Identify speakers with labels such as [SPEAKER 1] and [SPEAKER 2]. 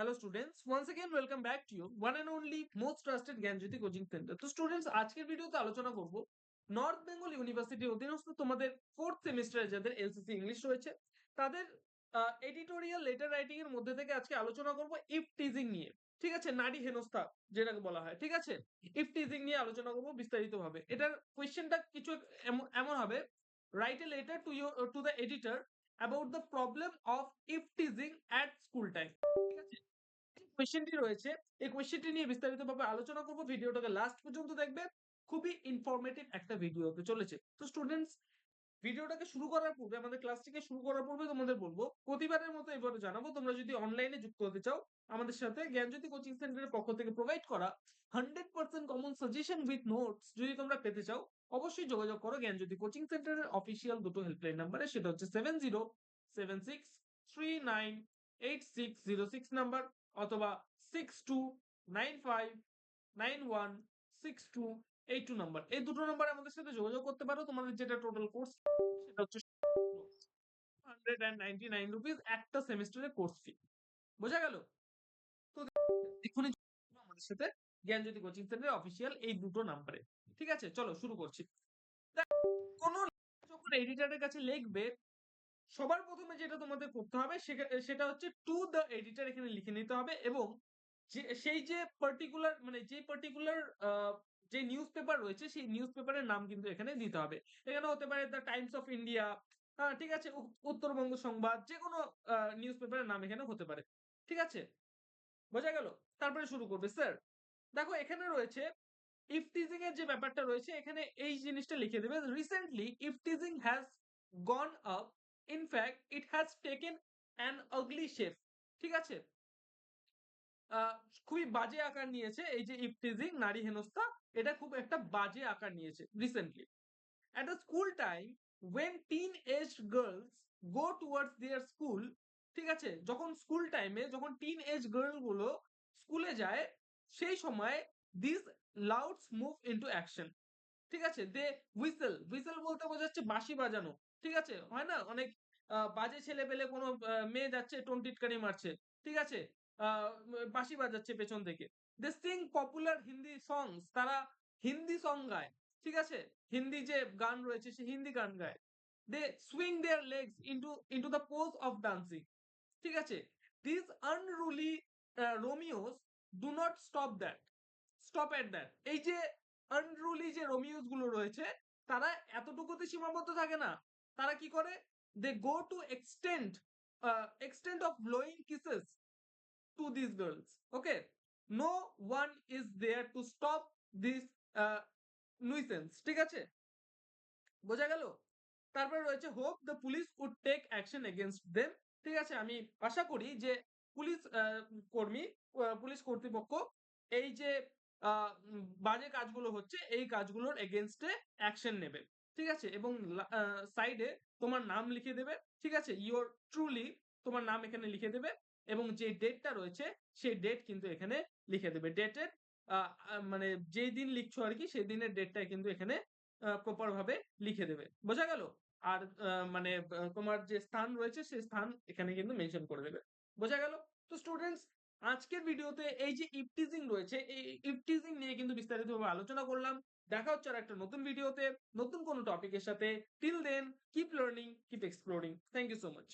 [SPEAKER 1] hello students once again welcome back to you one and only most trusted Gyanjyoti coaching centre তো students আজকের ভিডিওতে আলোচনা করব north Bengal ইউনিভার্সিটির অধীনস্থ তোমাদের ফোর্থ সেমিস্টারে যাদের এলসিসি ইংলিশ রয়েছে তাদের এডিটোরিয়াল লেটার রাইটিং এর মধ্যে থেকে আজকে আলোচনা করব ইফ টিজিং নিয়ে ঠিক আছে নারী হেনস্থা যেটাকে বলা হয় ঠিক আছে ইফ টিজিং নিয়ে আলোচনা করব বিস্তারিতভাবে এটার কোয়েশ্চেনটা কিছু এমন এমন হবে write a letter to your to the editor about the problem of eve teasing at school time ঠিক আছে কোয়েশ্চেনটি রয়েছে। এই কোয়েশ্চেনটি নিয়ে বিস্তারিতভাবে আলোচনা করব। ভিডিওটাকে লাস্ট পর্যন্ত দেখবে খুবই ইনফরমেটিভ একটা ভিডিও চলেছে। তো স্টুডেন্টস ভিডিওটাকে শুরু করার পূর্বে, আমাদের ক্লাসটিকে শুরু করার পূর্বে তোমাদের বলব, প্রতিবারের মতো এবারে জানাব, তোমরা যদি অনলাইনে যুক্ত হতে চাও, আমাদের সাথে জ্ঞানজ্যোতি কোচিং সেন্টারের পক্ষ থেকে প্রোভাইড করা hundred percent common suggestion with notes যদি তোমরা পেতে চাও, অবশ্যই যোগাযোগ করো জ্ঞানজ্যোতি কোচিং সেন্টারের অফিসিয়াল দুটো হেল্পলাইন নাম্বারে সেটা হচ্ছে seven zero seven six three nine eight six zero six number অথবা six two nine five nine one six two eight two number এই দুটো নাম্বার আমাদের সাথে যোগাযোগ করতে পারো। তোমাদের যেটা টোটাল কোর্স সেটা হচ্ছে hundred and ninety nine rupees একটা সেমিস্টারের কোর্স ফি বোঝা গেল? তো এক্ষুনি আমাদের সাথে জ্ঞানজ্যোতি কোচিং সেন্টারের অফিসিয়াল এই দুটো নাম্বারে ঠিক আছে? চলো, শুরু করছি। কোন যখন এডিটরের কাছে লিখবে সবার প্রথমে যেটা তোমাদের করতে হবে সেটা হচ্ছে টু দ্য এডিটর এখানে লিখে নিতে হবে এবং যে, সেই যে পার্টিকুলার মানে যে পার্টিকুলার যে নিউজ পেপার রয়েছে সেই নিউজ পেপারের নাম কিন্তু এখানে দিতে হবে। এখানে হতে পারে দ্য টাইমস অফ ইন্ডিয়া ঠিক আছে উত্তরবঙ্গ সংবাদ যে কোনো নিউজ পেপারের নাম এখানে হতে পারে। ঠিক আছে? বোঝা গেল? তারপরে শুরু করবে স্যার দেখো, এখানে রয়েছে ইফটিজিং এর যে ব্যাপারটা রয়েছে, এখানে এই জিনিসটা লিখে দেবে। Recently eve teasing has gone up in fact it has taken an ugly shape ঠিক আছে? খুবই বাজে আকার নিয়েছে এই যে ইফটিজিং নারী হেনস্থা, এটা খুব একটা বাজে আকার নিয়েছে recently a school time when teenage girls go towards their school ঠিক আছে? যখন স্কুল টাইমে যখন টিন এজ গার্লগুলো স্কুলে যায়, সেই সময় this louts move into action ঠিক আছে? দে হুইসেল হুইসেল বলতে বোঝাচ্ছে বাঁশি বাজানো। ঠিক আছে? হয় না? অনেক বাজে ছেলে পেলে কোনো মেয়ে যাচ্ছে টোনটিটকারি মারছে। ঠিক আছে? বাঁশি বাজাচ্ছে পেছন থেকে। They sing popular Hindi songs. তারা হিন্দি সং গায়। ঠিক আছে? হিন্দি যে গান রয়েছে, সে হিন্দি গান গায়। They swing their legs into into the pose of dancing. ঠিক আছে? This unruly Romeos do not stop that. Stop at that. এই যে আনরুলি যে রোমিওসগুলো রয়েছে, তারা এতটুকুতে সীমাবদ্ধ থাকে না। তারা কি করে? They go to extend extend of blowing kisses to this girls okay no one is there to stop this nuisance ঠিক আছে? বোঝা গেল? তারপরে রয়েছে hope the police would take action against them ঠিক আছে? আমি আশা করি যে পুলিশ কর্মী পুলিশ কর্তৃপক্ষ এই যে বাজে কাজগুলো হচ্ছে এই কাজগুলোর এগেনস্টে অ্যাকশন নেবে। ঠিক আছে? এবং সাইডে তোমার নাম লিখে দেবে। ঠিক আছে? ইওর ট্রুলি তোমার নাম এখানে লিখে দেবে এবং যে ডেটটা রয়েছে সেই ডেট কিন্তু এখানে লিখে দেবে। ডেটের মানে যেই দিন লিখছো আর কি সেই দিনের ডেটটা কিন্তু এখানে প্রপার ভাবে লিখে দেবে। বোঝা গেল? আর মানে তোমার যে স্থান রয়েছে সেই স্থান এখানে কিন্তু মেনশন করে দেবে। বোঝা গেল? তো স্টুডেন্টস আজকের ভিডিওতে এই যে ইফটিজিং রয়েছে, এই ইফটিজিং নিয়ে কিন্তু বিস্তারিত ভাবে আলোচনা করলাম। দেখা হচ্ছে আর একটা নতুন ভিডিওতে, নতুন কোনো টপিকের সাথে। Till then keep learning keep exploring thank you so much